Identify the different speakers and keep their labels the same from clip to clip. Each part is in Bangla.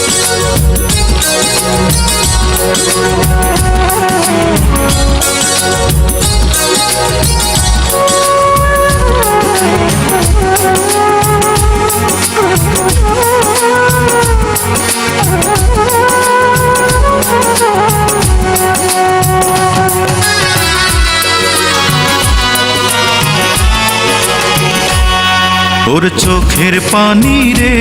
Speaker 1: Thank you. ওর চোখের পানি রে,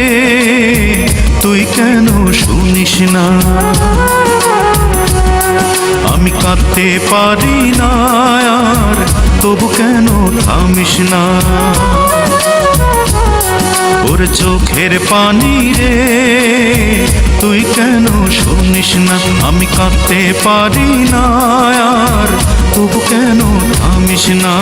Speaker 1: তুই কেন শুনিস না? আমি কাঁদতে পারি না, আর তবু কেন থামিস না? ওর চোখের পানি রে, তুই কেন শুনিস না? আমি কাঁদতে পারি না, আর তবু কেন থামিস না?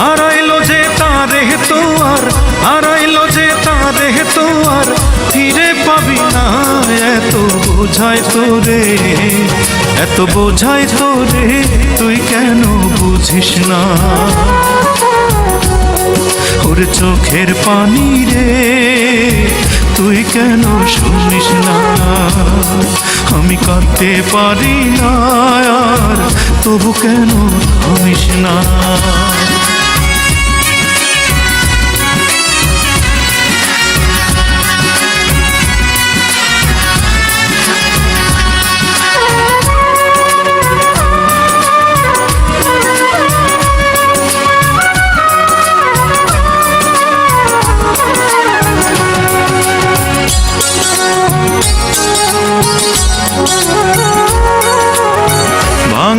Speaker 1: হারাইলো যে তারে তো আর হারাইলো যে তারে তো আর ফিরে পাবি না, এত বোঝায় তোরে, এত বোঝায় তোরে, তুই কেন বুঝিস না? ওর চোখের পানি রে, তুই কেন শুনিস না? আমি কাঁদতে পারি না, আর তবু কেন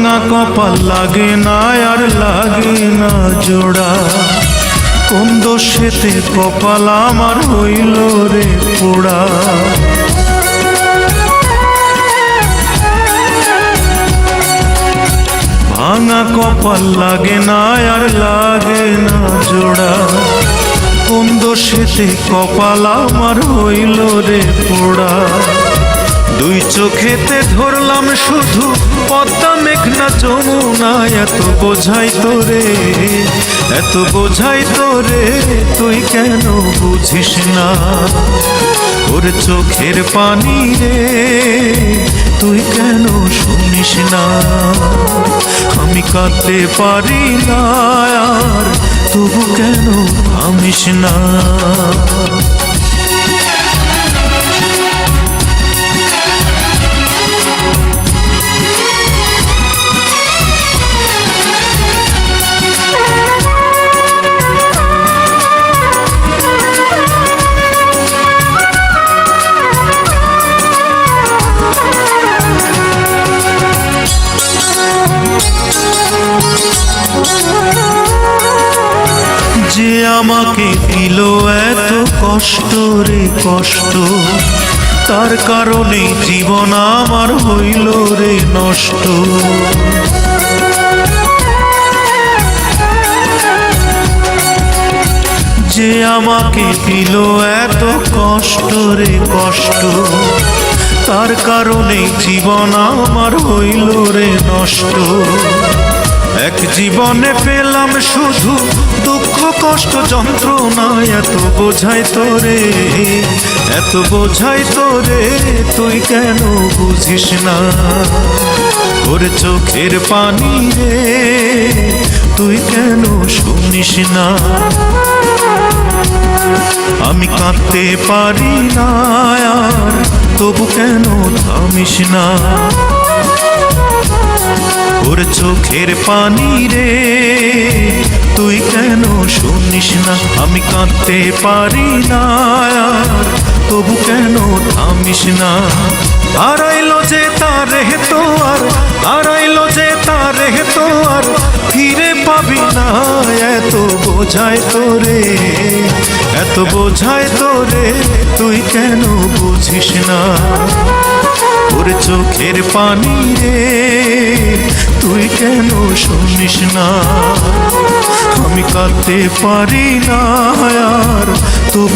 Speaker 1: ভাঙা কপাল লাগে না, আর লাগে না জোড়া। কোন দোষেতে কপাল আমার হইল রে পোড়া। ভাঙা কপাল লাগে না, আর লাগে না জোড়া। কোন দোষেতে কপাল আমার হইল রে পোড়া। চোখেতে ধরলাম শুধু পদ্মা মেঘনা যমুনা, এত বোঝাই তোরে এত বোঝাই তোরে তুই কেন বুঝিস না? ওর চোখের পানি রে, তুই কেন শুনিস না? আমি কাঁদতে পারি না তবু কেন থামিস না? আমাকে দিল এত কষ্ট রে কষ্ট। তার কারণে জীবন আমার হইল রে নষ্ট। যে আমাকে দিল এত কষ্ট রে কষ্ট। তার কারণে জীবন আমার হইল রে নষ্ট। এক জীবনে পেলাম কষ্ট যন্ত্রণা এত বোঝাই তোরে, এত বোঝাই তোরে, তুই কেন বুঝিস না? ওর চোখের পানি রে, তুই কেন শুনিস না? আমি কাঁদতে পারি না, আর তবু কেন থামিস না? ওর চোখের পানি রে, তুই কেন শুনিস না? আমি কাঁদতে পারি না, তবু কেন থামিস না? হারাইলো যে তার তো আর হারাইলো যে তার তো আর, ফিরে পাবি না, এত বোঝায় তোরে, এত বোঝায় তোরে, তুই কেন বুঝিস না? ওর চোখের পানি রে তুই কেন শুনিস না? আমি কাঁদতে পারি না আর তবু